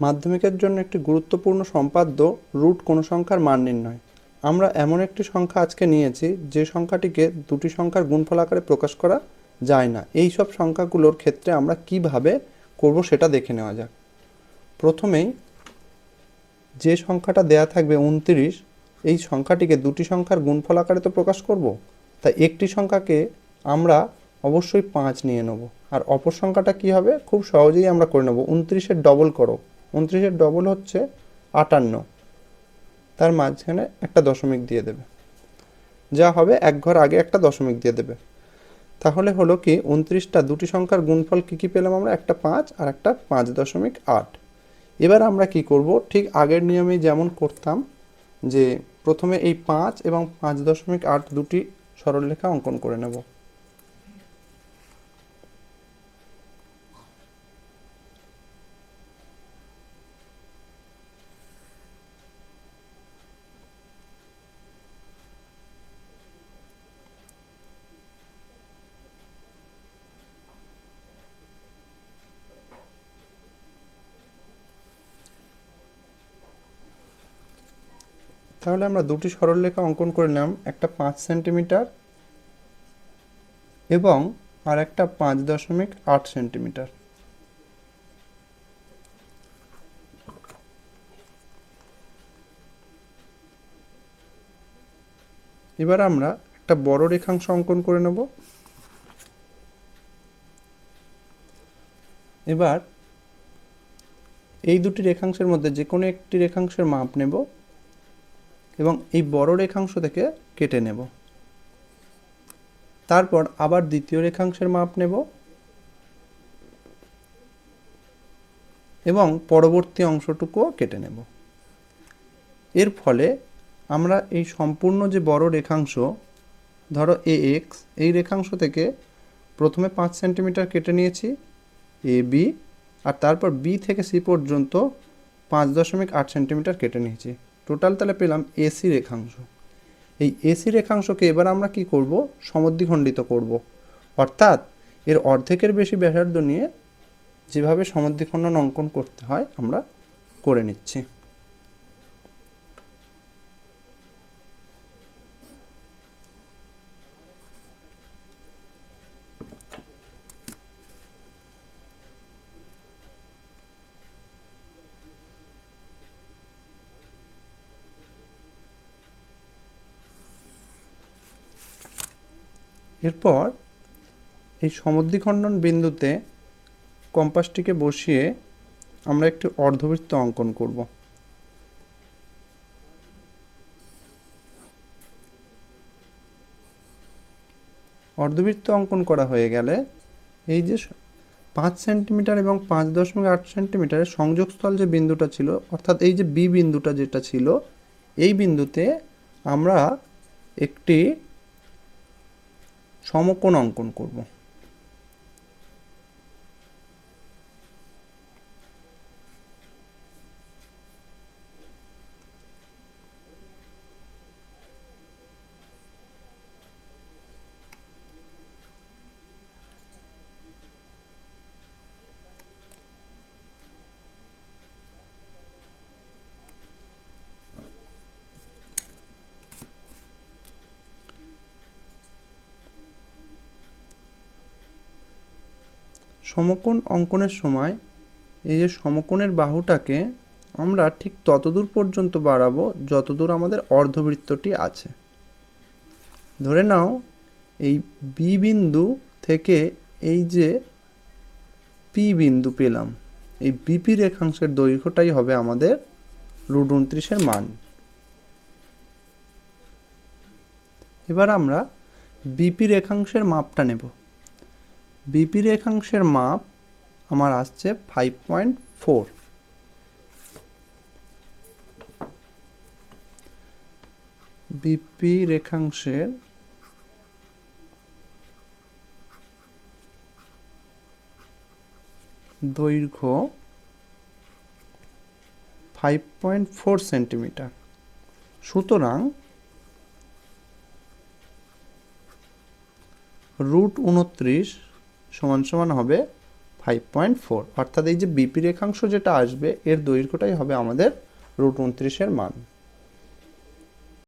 মাধ্যমিকের জন্য একটি গুরুত্বপূর্ণ সম্পাদ্য রুট কোনো সংখ্যার মান নির্ণয়। আমরা এমন একটি সংখ্যা আজকে নিয়েছি, যে সংখ্যাটিকে দুটি সংখ্যার গুণফল আকারে প্রকাশ করা যায় না। এই সব সংখ্যাগুলোর ক্ষেত্রে আমরা কীভাবে করব সেটা দেখে নেওয়া যাক। প্রথমেই যে সংখ্যাটা দেয়া থাকবে উনত্রিশ, এই সংখ্যাটিকে দুটি সংখ্যার গুণফল আকারে তো প্রকাশ করব? তাই একটি সংখ্যাকে আমরা অবশ্যই পাঁচ নিয়ে নেব। আর অপর সংখ্যাটা কি হবে? খুব সহজেই আমরা করে নেব। উনত্রিশের ডবল করো। উনত্রিশের ডবল হচ্ছে আটান্ন। তার মাঝখানে একটা দশমিক দিয়ে দেবে। যা হবে এক ঘর আগে একটা দশমিক দিয়ে দেবে। তাহলে হলো কি, উনত্রিশটা দুটি সংখ্যার গুণফল কী কী পেলাম আমরা? একটা পাঁচ আর একটা পাঁচ দশমিক আট। এবার আমরা কি করব? ঠিক আগের নিয়মে যেমন করতাম যে প্রথমে এই পাঁচ এবং পাঁচ দশমিক আট দুটি সরলরেখা অঙ্কন করে নেব। তাহলে আমরা দুটি সরলরেখা অঙ্কন করে নিলাম, একটা পাঁচ সেন্টিমিটার এবং আর একটা পাঁচ দশমিক আট সেন্টিমিটার। এবার আমরা একটা বড় রেখাংশ অঙ্কন করে নেব। এবার এই দুটি রেখাংশের মধ্যে যে কোনো একটি রেখাংশের মাপ নেব। এবং এই বড় রেখাংশ থেকে কেটে নেব। তারপর আবার দ্বিতীয় রেখাংশের মাপ নেব। এবং পরবর্তী অংশটুকুও কেটে নেব। এর ফলে আমরা এই সম্পূর্ণ যে বড় রেখাংশ, ধরো এ এক্স এই রেখাংশ থেকে প্রথমে পাঁচ সেন্টিমিটার কেটে নিয়েছি এ বি আর তারপর বি থেকে সি পর্যন্ত পাঁচ দশমিক আট সেন্টিমিটার কেটে নিয়েছি। টোটাল তাহলে পেলাম এসি রেখাংশ। এই এসি রেখাংশকে এবার আমরা কি করব? সমদ্বিখণ্ডিত করব। অর্থাৎ এর অর্ধেকের বেশি ব্যাসার্ধ নিয়ে যেভাবে সমদ্বিখণ্ডন অঙ্কন করতে হয়, আমরা করে নিচ্ছি। এরপর এই সমদ্বিখণ্ডন বিন্দুতে কম্পাসটিকে বসিয়ে আমরা একটি অর্ধবৃত্ত অঙ্কন করব। অর্ধবৃত্ত অঙ্কন করা হয়ে গেলে এই যে পাঁচ সেন্টিমিটার এবং পাঁচ দশমিক আট সেন্টিমিটারের সংযোগস্থল যে বিন্দুটা ছিল, অর্থাৎ এই যে বি বিন্দুটা যেটা ছিল, এই বিন্দুতে আমরা একটি সমকোণ অঙ্কন করব। সমকোণ অঙ্কনের সময় এই যে সমকোণের বাহুটাকে আমরা ঠিক ততদূর পর্যন্ত বাড়াবো, যতদূর আমাদের অর্ধবৃত্তটি আছে। ধরে নাও, এই বি বিন্দু থেকে এই যে পি বিন্দু পেলাম, এই বিপি রেখাংশের দৈর্ঘ্যটাই হবে আমাদের রুট উনত্রিশের মান। এবার আমরা বিপি রেখাংশের মাপটা নেব। বিপি রেখাংশের মাপ আমার আসছে ফাইভ পয়েন্ট ফোর বিপি রেখাংশের দৈর্ঘ্য ফাইভ পয়েন্ট ফোর সেন্টিমিটার সুতরাং রুট উনত্রিশ সমান সমান হবে ফাইভ পয়েন্ট ফোর অর্থাৎ এই যে বিপি রেখাংশ যেটা আসবে, এর দৈর্ঘ্যটাই হবে আমাদের রুট উনত্রিশের মান।